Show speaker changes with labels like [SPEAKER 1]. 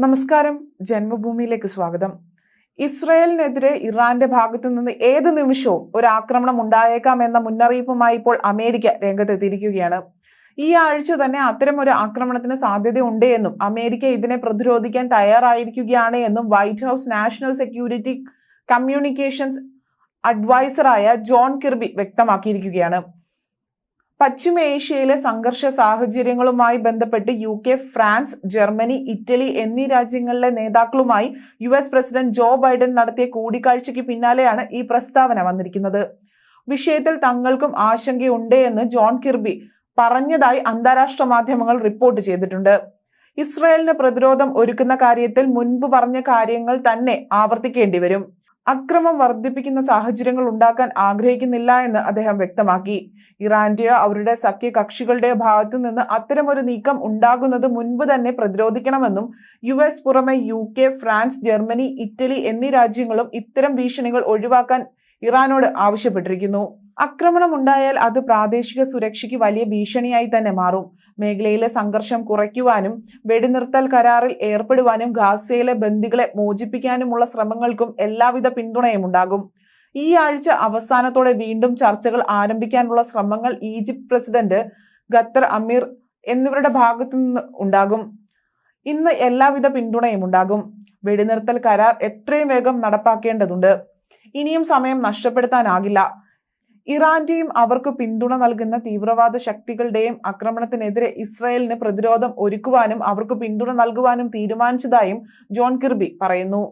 [SPEAKER 1] നമസ്കാരം. ജന്മഭൂമിയിലേക്ക് സ്വാഗതം. ഇസ്രയേലിനെതിരെ ഇറാന്റെ ഭാഗത്തു നിന്ന് ഏത് നിമിഷവും ഒരു ആക്രമണം ഉണ്ടായേക്കാം എന്ന മുന്നറിയിപ്പുമായി ഇപ്പോൾ അമേരിക്ക രംഗത്തെത്തിയിരിക്കുകയാണ്. ഈ ആഴ്ച തന്നെ അത്തരം ഒരു ആക്രമണത്തിന് സാധ്യതയുണ്ട് എന്നും അമേരിക്ക ഇതിനെ പ്രതിരോധിക്കാൻ തയ്യാറായിരിക്കുകയാണ് എന്നും White House national security communications അഡ്വൈസറായ John Kirby വ്യക്തമാക്കിയിരിക്കുകയാണ്. പശ്ചിമ ഏഷ്യയിലെ സംഘർഷ സാഹചര്യങ്ങളുമായി ബന്ധപ്പെട്ട് U K France Germany Italy എന്നീ രാജ്യങ്ങളിലെ നേതാക്കളുമായി U S president Joe Biden നടത്തിയ കൂടിക്കാഴ്ചയ്ക്ക് പിന്നാലെയാണ് ഈ പ്രസ്താവന വന്നിരിക്കുന്നത്. വിഷയത്തിൽ തങ്ങൾക്കും ആശങ്കയുണ്ട് എന്ന് ജോൺ കിർബി പറഞ്ഞതായി അന്താരാഷ്ട്ര മാധ്യമങ്ങൾ റിപ്പോർട്ട് ചെയ്തിട്ടുണ്ട്. ഇസ്രയേലിന് പ്രതിരോധം ഒരുക്കുന്ന കാര്യത്തിൽ മുൻപ് പറഞ്ഞ കാര്യങ്ങൾ തന്നെ ആവർത്തിക്കേണ്ടി വരും. അക്രമം വർദ്ധിപ്പിക്കുന്ന സാഹചര്യങ്ങൾ ഉണ്ടാക്കാൻ ആഗ്രഹിക്കുന്നില്ല എന്ന് അദ്ദേഹം വ്യക്തമാക്കി. ഇറാന്റെയോ അവരുടെ സഖ്യകക്ഷികളുടെയോ ഭാഗത്തു നിന്ന് അത്തരമൊരു നീക്കം ഉണ്ടാകുന്നത് മുൻപ് തന്നെ പ്രതിരോധിക്കണമെന്നും യു എസ് പുറമെ U K France Germany Italy എന്നീ രാജ്യങ്ങളും ഇത്തരം ഭീഷണികൾ ഒഴിവാക്കാൻ ഇറാനോട് ആവശ്യപ്പെട്ടിരിക്കുന്നു. ആക്രമണം ഉണ്ടായാൽ അത് പ്രാദേശിക സുരക്ഷയ്ക്ക് വലിയ ഭീഷണിയായി തന്നെ മാറും. മേഖലയിലെ സംഘർഷം കുറയ്ക്കുവാനും വെടിനിർത്തൽ കരാറിൽ ഏർപ്പെടുവാനും ഗാസയിലെ ബന്ദികളെ മോചിപ്പിക്കാനുമുള്ള ശ്രമങ്ങൾക്കും എല്ലാവിധ പിന്തുണയും ഉണ്ടാകും. ഈ ആഴ്ച അവസാനത്തോടെ വീണ്ടും ചർച്ചകൾ ആരംഭിക്കാനുള്ള ശ്രമങ്ങൾ ഈജിപ്ത് പ്രസിഡന്റ് ഖത്തർ അമീർ എന്നിവരുടെ ഭാഗത്തു നിന്ന് ഉണ്ടാകും. ഇന്ന് എല്ലാവിധ പിന്തുണയും ഉണ്ടാകും. വെടിനിർത്തൽ കരാർ എത്രയും വേഗം നടപ്പാക്കേണ്ടതുണ്ട്. ഇനിയും സമയം നഷ്ടപ്പെടുത്താനാകില്ല. ഇറാന്റെയും അവർക്ക് പിന്തുണ നൽകുന്ന തീവ്രവാദ ശക്തികളുടെയും ആക്രമണത്തിനെതിരെ ഇസ്രായേലിന് പ്രതിരോധം ഒരുക്കുവാനും അവർക്ക് പിന്തുണ നൽകുവാനും തീരുമാനിച്ചതായും ജോൺ കിർബി പറയുന്നു.